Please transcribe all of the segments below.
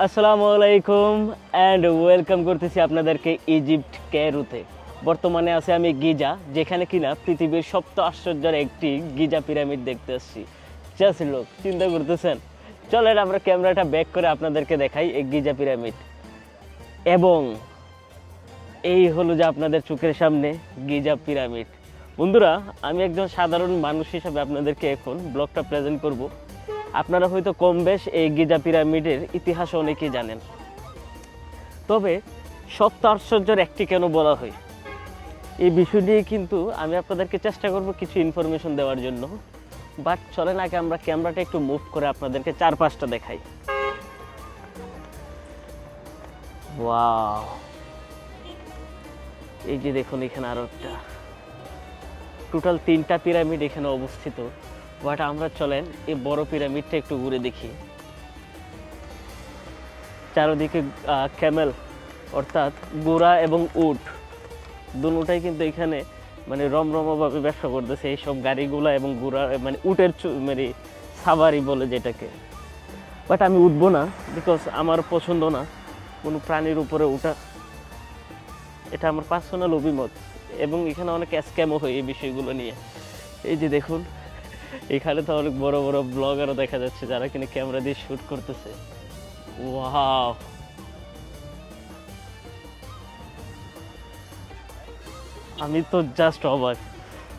আসসালামু আলাইকুম and welcome করতেছি আপনাদেরকে ইজিপ্ট ক্যারুতে বর্তমানে আছে আমি গিজা, যেখানে কিনা পৃথিবীর সপ্ত আশ্চর্যের একটি গিজা পিরামিড দেখতে আসছি। জাস্ট লোক চিন্তা করতেছেন? চলেন আমরা ক্যামেরাটা ব্যাক করে আপনাদেরকে দেখাই এই গিজা পিরামিড। এবং এই হলো যে আপনাদের চোখের সামনে গিজা পিরামিড। বন্ধুরা, আমি একজন সাধারণ মানুষ হিসাবে আপনাদেরকে এখন ব্লগটা প্রেজেন্ট করব। আপনারা হয়তো কম বেশ এই গিজা পিরামিডের ইতিহাস অনেকেই জানেন। তবে সপ্ত আশ্চর্যের একটি কেন বলা হয়? এই বিষয় নিয়ে কিন্তু আমি আপনাদেরকে চেষ্টা করব কিছু ইনফরমেশন দেওয়ার জন্য। বাট চলেন আগে আমরা ক্যামেরাটা একটু মুভ করে আপনাদেরকে চার পাঁচটা দেখাই। ওয়াও এই যে দেখুন এখানে আরও একটা। টোটাল তিনটা পিরামিড এখানে অবস্থিত। বাট আমরা চলেন এই বড় পিরামিডটা একটু ঘুরে দেখি। চারদিকে ক্যামেল, অর্থাৎ গোড়া এবং উট, দুটাই কিন্তু এখানে মানে রমরমভাবে ব্যবসা করতেছে। এইসব গাড়িগুলা এবং গোড়া মানে উটের মানে সাবারি বলে যেটাকে। বাট আমি উঠবো না বিকজ আমার পছন্দ না কোনো প্রাণীর উপরে উঠা। এটা আমার পার্সোনাল অভিমত এবং এখানে অনেক স্ক্যামও হয় এই বিষয়গুলো নিয়ে। এই যে দেখুন এখানে তো অনেক বড় বড় ব্লগারও দেখা যাচ্ছে যারা কিনা ক্যামেরা দিয়ে শ্যুট করতেছে। ওয়াও আমি তো জাস্ট অবাক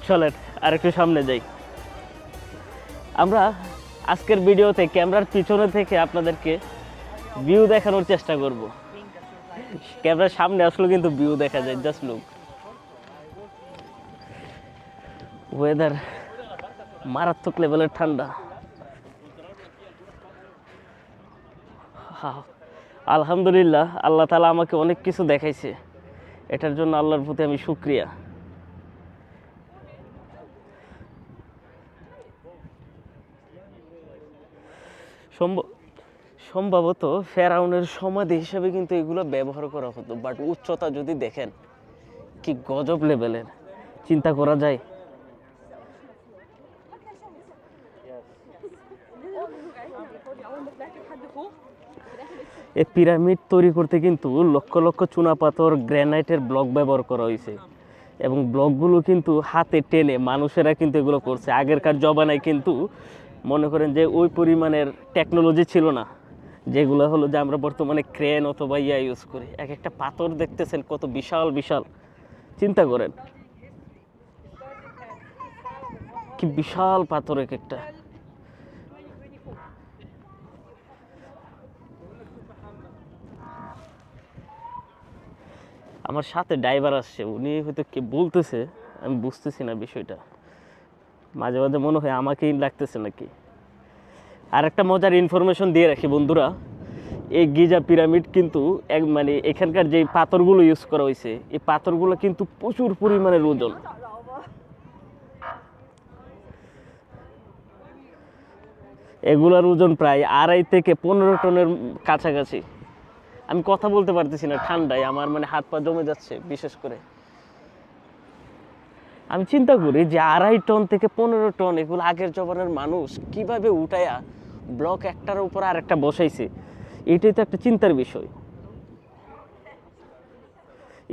চলেন, আরেকটু সামনে যাই। আমরা আজকের ভিডিওতে ক্যামেরার পিছনে থেকে আপনাদেরকে ভিউ দেখানোর চেষ্টা করব। ক্যামেরার সামনে আসলে কিন্তু ভিউ দেখা যায় জাস্ট লুক ওয়েদার মারাত্মক লেভেলের ঠান্ডা। আলহামদুলিল্লাহ, আল্লাহ তালা আমাকে অনেক কিছু দেখাইছে। এটার জন্য আল্লাহর প্রতি আমি সম্ভব সম্ভবত ফেরাউনের সমাধি হিসেবে কিন্তু এগুলো ব্যবহার করা হতো বাট উচ্চতা যদি দেখেন, কি গজব লেভেলের চিন্তা করা যায়। এই পিরামিড তৈরি করতে কিন্তু লক্ষ লক্ষ চুনাপাথর, গ্রানাইটের ব্লক ব্যবহার করা হয়েছে। এবং ব্লকগুলো কিন্তু হাতে টেনে মানুষেরা কিন্তু এগুলো করছে। আগেরকার জবানায় কিন্তু মনে করেন যে ওই পরিমাণের টেকনোলজি ছিল না। যেগুলো হলো যে আমরা বর্তমানে ক্রেন অথবা ইয়া ইউজ করি। এক একটা পাথর দেখতেছেন কত বিশাল বিশাল। চিন্তা করেন। কি বিশাল পাথর এক একটা। আমার সাথে ড্রাইভার আসছে, উনি হয়তো কে বলতেছে, আমি বুঝতেছি না বিষয়টা। মাঝে মাঝে মনে হয় আমাকেই লাগতেছে নাকি। আর একটা মজার ইনফরমেশন দিয়ে রাখি বন্ধুরা, এই গিজা পিরামিড কিন্তু এক মানে এখানকার যে পাথরগুলো ইউজ করা হয়েছে, এই পাথরগুলো কিন্তু প্রচুর পরিমাণের ওজন। এগুলার ওজন প্রায় আড়াই থেকে পনেরো টনের কাছাকাছি। আমি কথা বলতে পারতেছি না ঠান্ডায়, আমার মানে হাত পা জমে যাচ্ছে, বিশেষ করে। আমি চিন্তা করি যে আড়াই টন থেকে পনেরো টন এগুলো আগের জমানার মানুষ কীভাবে উঠায়া ব্লক একটার উপর আরেকটা বসাইছে, এটাই তো একটা চিন্তার বিষয়।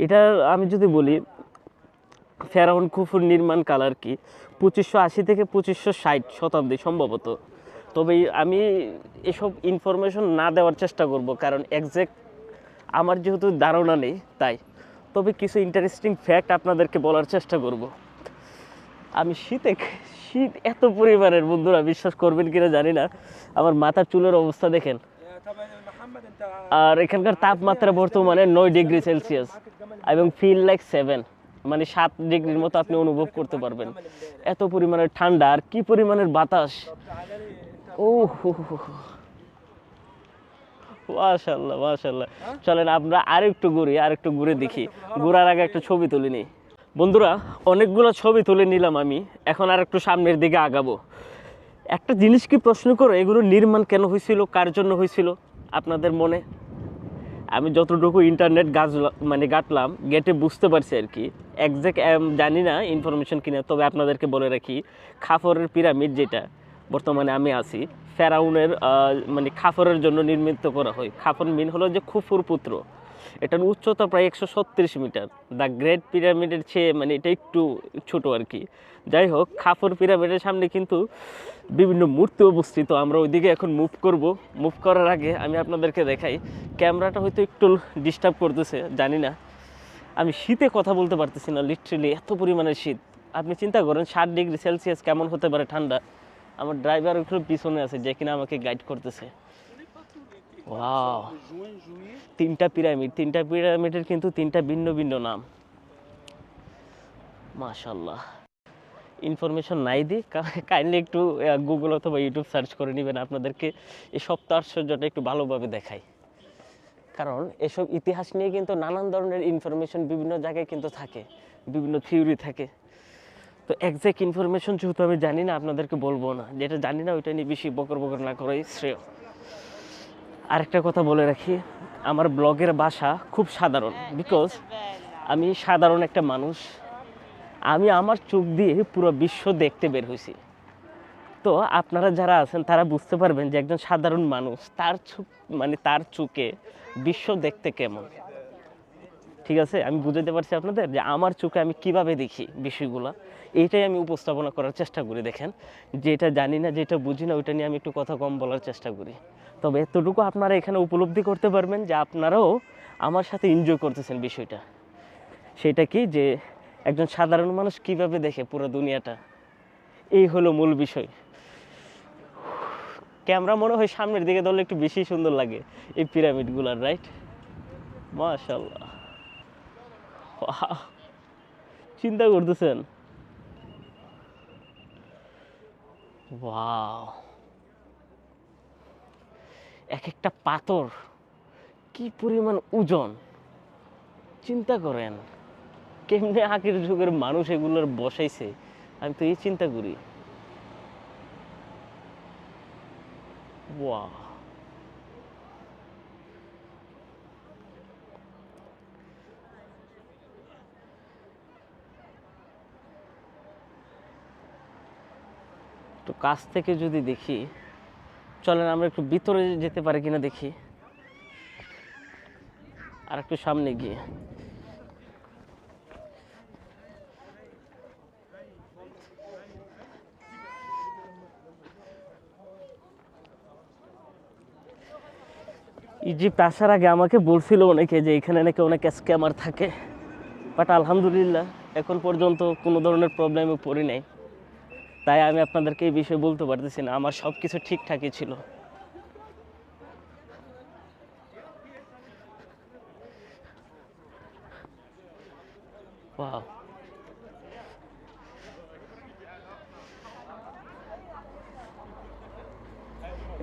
এটা আমি যদি বলি, ফেরাউন কুফুর নির্মাণ কাল আর কি? পঁচিশশো আশি থেকে পঁচিশশো ষাট শতাব্দী সম্ভবত। তবে আমি এসব ইনফরমেশন না দেওয়ার চেষ্টা করব, কারণ একজ্যাক্ট আমার যেহেতু ধারণা নেই, তাই। তবে কিছু ইন্টারেস্টিং ফ্যাক্ট আপনাদেরকে বলার চেষ্টা করব। আমি শীতে শীত এত পরিমাণের, বন্ধুরা, বিশ্বাস করবেন কিনা জানি না। আমার মাথার চুলের অবস্থা দেখেন। আর এখানকার তাপমাত্রা বর্তমানে নয় ডিগ্রি সেলসিয়াস এবং ফিল লাইক সেভেন মানে সাত ডিগ্রির মতো আপনি অনুভব করতে পারবেন। এত পরিমাণের ঠান্ডা আর কি পরিমাণের বাতাস। ও হো হো। মাশাল্লাহ মাশাল্লাহ চলেন আমরা আরেকটু ঘুরি আরেকটু ঘুরে দেখি। ঘুরার আগে একটা ছবি তুলে নিই বন্ধুরা অনেকগুলো ছবি তুলে নিলাম আমি। এখন আর একটু সামনের দিকে আগাবো। একটা জিনিস কি প্রশ্ন করো এগুলো নির্মাণ কেন হয়েছিল কার জন্য হয়েছিল? আপনাদের মনে? আমি যতটুকু ইন্টারনেট গাছ মানে গাটলাম গেটে বুঝতে পারছি আর কি। একজ্যাক্ট জানি না ইনফরমেশন কিনা তবে আপনাদেরকে বলে রাখি খাফরের পিরামিড যেটা বর্তমানে আমি আছি। ফেরাউনের মানে খাফরের জন্য নির্মিত করা হয়। খাফর মিন হলো যে খুফুর পুত্র। এটার উচ্চতা প্রায় একশো ছত্রিশ মিটার। দ্য গ্রেট পিরামিডের চেয়ে মানে এটা একটু ছোট আর কি। যাই হোক, খাফর পিরামিডের সামনে কিন্তু বিভিন্ন মূর্তি অবস্থিত। আমরা ওইদিকে এখন মুভ করব। মুভ করার আগে আমি আপনাদেরকে দেখাই। ক্যামেরাটা হয়তো একটু ডিস্টার্ব করতেছে, জানি না। আমি শীতে কথা বলতে পারতেছি না লিটারেলি এত পরিমাণে শীত। আপনি চিন্তা করেন, ষাট ডিগ্রি সেলসিয়াস কেমন হতে পারে ঠান্ডা? আমার ড্রাইভার একটু পিছনে আছে, যে কিনা আমাকে গাইড করতেছে। তিনটা পিরামিড তিনটা পিরামিডের কিন্তু তিনটা ভিন্ন ভিন্ন নাম। মাশাল্লাহ ইনফরমেশন নাই দিই কাইন্ডলি একটু গুগল অথবা ইউটিউব সার্চ করে নেবেন, আপনাদেরকে এই সপ্তাহ আশ্চর্যটা একটু ভালোভাবে দেখাই। কারণ এসব ইতিহাস নিয়ে কিন্তু নানান ধরনের ইনফরমেশন বিভিন্ন জায়গায় কিন্তু থাকে, বিভিন্ন থিওরি থাকে। তো একজ্যাক্ট ইনফরমেশন যেহেতু আমি জানি না আপনাদেরকে বলব না। যেটা জানি না ওইটা নিয়ে বেশি বকর বকর না করাই শ্রেয়। আরেকটা কথা বলে রাখি আমার ব্লগের বাসা খুব সাধারণ বিকজ আমি সাধারণ একটা মানুষ। আমি আমার চোখ দিয়ে পুরো বিশ্ব দেখতে বের হয়েছি। তো আপনারা যারা আছেন তারা বুঝতে পারবেন যে একজন সাধারণ মানুষ তার চোখ মানে তার চোখে বিশ্ব দেখতে কেমন। ঠিক আছে? আমি বুঝাতে পারছি আপনাদের যে আমার চোখে আমি কীভাবে দেখি বিষয়গুলো। এইটাই আমি উপস্থাপনা করার চেষ্টা করি, দেখেন। যেটা জানি না, যেটা বুঝি না, ওইটা নিয়ে আমি একটু কথা কম বলার চেষ্টা করি। তবে এতটুকু আপনারা এখানে উপলব্ধি করতে পারবেন যে আপনারাও আমার সাথে এনজয় করতেছেন বিষয়টা। সেটা কি যে একজন সাধারণ মানুষ কীভাবে দেখে পুরো দুনিয়াটা? এই হলো মূল বিষয়। ক্যামেরা মনে হয় সামনের দিকে ধরলে একটু বেশি সুন্দর লাগে এই পিরামিডগুলার, রাইট? মাশাল্লাহ! চিন্তা করতেছেন? ওয়াও এক একটা পাথর, কি পরিমাণ ওজন? চিন্তা করেন, কেমনে আগের যুগের মানুষ এগুলোর বসাইছে? আমি তো এই চিন্তা করি। ওয়া তো কাছ থেকে যদি দেখি, চলেন আমরা একটু ভিতরে যেতে পারি কিনা দেখি। আর একটু সামনে গিয়ে। ইজিপ্ট আসার আগে আমাকে বলছিল অনেকে যে এখানে নাকি অনেক স্ক্যামার থাকে। বাট আলহামদুলিল্লাহ, এখন পর্যন্ত কোনো ধরনের প্রবলেমে পড়ি নাই। তাই আমি আপনাদেরকে এই বিষয়ে বলতে পারতেছি না, আমার সব কিছু ঠিকঠাকই ছিল.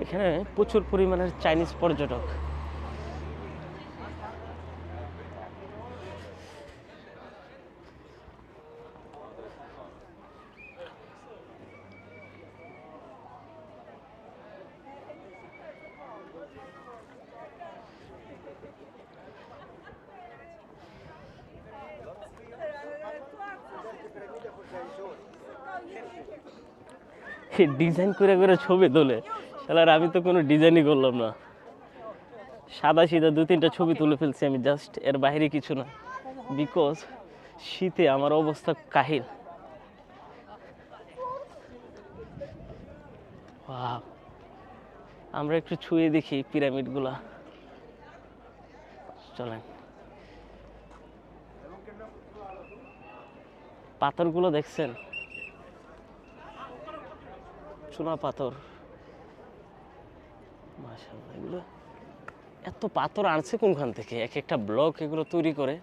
এখানে প্রচুর পরিমাণের চাইনিজ পর্যটক ডিজাইন করে করে ছবি তোলে। শালার, আমি তো কোনো ডিজাইনই করলাম না। সাদা সিধা দু তিনটা ছবি তুলে ফেলছি আমি জাস্ট এর বাইরে কিছু না। বিকজ শীতে আমার অবস্থা কাহিল! আমরা একটু ছুঁয়ে দেখি পিরামিডগুলা। চলেন। পাথরগুলো দেখছেন? চুনা পাথর। এগুলো এত পাথর আনছে কোনখান থেকে? এক একটা ব্লক এগুলো তৈরি করে।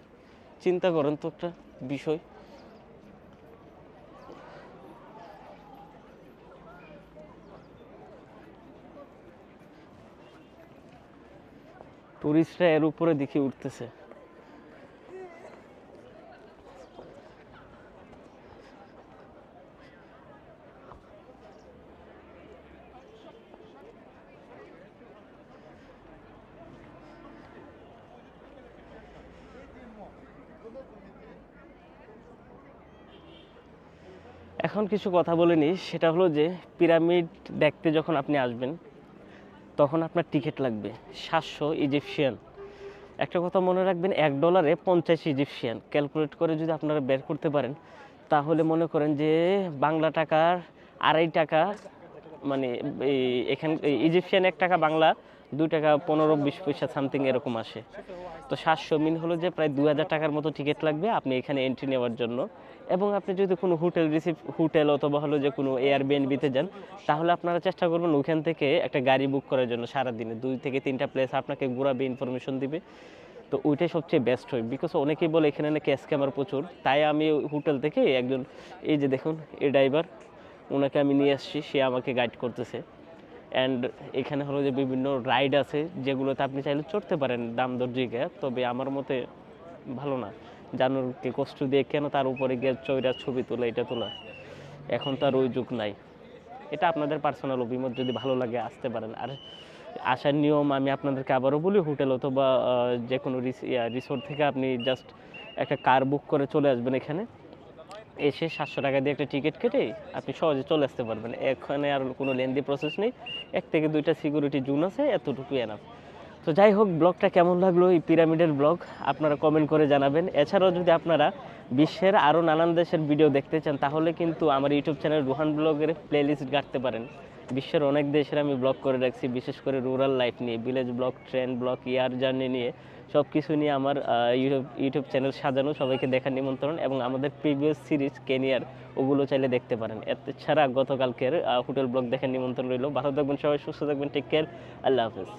চিন্তা করেন তো একটা বিষয়। টুরিস্টরা এর উপরে দেখি উঠতেছে। এখন কিছু কথা বলে নিই। সেটা হলো যে, পিরামিড দেখতে যখন আপনি আসবেন, তখন আপনার টিকিট লাগবে সাতশো ইজিপশিয়ান। একটা কথা মনে রাখবেন, এক ডলারে পঞ্চাশ ইজিপশিয়ান। ক্যালকুলেট করে যদি আপনারা বের করতে পারেন, তাহলে মনে করেন যে, বাংলা টাকার আড়াই টাকা মানে এখান ইজিপশিয়ান এক টাকা, বাংলা দুই টাকা পনেরো, বিশ পয়সা সামথিং এরকম আসে। তো সাতশো মিন হলো যে প্রায় দু হাজার টাকার মতো টিকিট লাগবে আপনি এখানে এন্ট্রি নেওয়ার জন্য। এবং আপনি যদি কোনো হোটেল রিসিভ হোটেল অথবা হলো যে কোনো এয়ারবিএনবিতে যান, তাহলে আপনারা চেষ্টা করবেন ওখান থেকে একটা গাড়ি বুক করার জন্য সারাদিনে। দুই থেকে তিনটা প্লেস আপনাকে ঘুরাবে ইনফরমেশন দিবে। তো ওইটাই সবচেয়ে বেস্ট হয়। বিকজ অনেকেই বলে এখানে নাকি স্ক্যামার প্রচুর। তাই আমি হোটেল থেকে একজন, এই যে দেখুন এ ড্রাইভার ওনাকে আমি নিয়ে আসছি, সে আমাকে গাইড করতেছে। অ্যান্ড এখানে হলো যে বিভিন্ন রাইড আছে, যেগুলোতে আপনি চাইলে চড়তে পারেন দাম দর তবে আমার মতে ভালো না। জানুরকে কষ্ট দিয়ে কেন তার উপরে গিয়ে চৈরা ছবি তোলা, এটা তোলা এখন তার ওই যুগ নাই। এটা আপনাদের পার্সোনাল অভিমত, যদি ভালো লাগে আসতে পারেন। আর আসার নিয়ম আমি আপনাদেরকে আবারও বলি, হোটেল অথবা যে কোনো রিসোর্ট থেকে আপনি জাস্ট একটা কার বুক করে চলে আসবেন এখানে। এসে সাতশো টাকা দিয়ে একটা টিকিট কেটে আপনি সহজে চলে আসতে পারবেন। এখানে আর কোনো লেন্দি প্রসেস নেই। এক থেকে দুইটা সিকিউরিটি জুন আছে, এতটুকু এনাফ তো যাই হোক, ব্লগটা কেমন লাগল এই পিরামিডের ব্লগ? আপনারা কমেন্ট করে জানাবেন। এছাড়াও যদি আপনারা বিশ্বের আরও নানান দেশের ভিডিও দেখতে চান, তাহলে কিন্তু আমার ইউটিউব চ্যানেল রুহান ব্লগের প্লেলিস্ট ঘাটতে পারেন। বিশ্বের অনেক দেশের আমি ব্লগ করে রাখছি, বিশেষ করে রুরাল লাইফ নিয়ে village blog train blog year journey নিয়ে। সব কিছু নিয়ে আমার ইউটিউব ইউটিউব চ্যানেল সাজানো, সবাইকে দেখার নিমন্ত্রণ এবং আমাদের প্রিভিয়াস সিরিজ কেনিয়ার, ওগুলো চাইলে দেখতে পারেন। এছাড়া গতকালকের হোটেল ব্লগ দেখার নিমন্ত্রণ রইল। ভালো থাকবেন সবাই, সুস্থ থাকবেন টেক কেয়ার আল্লাহ হাফেজ।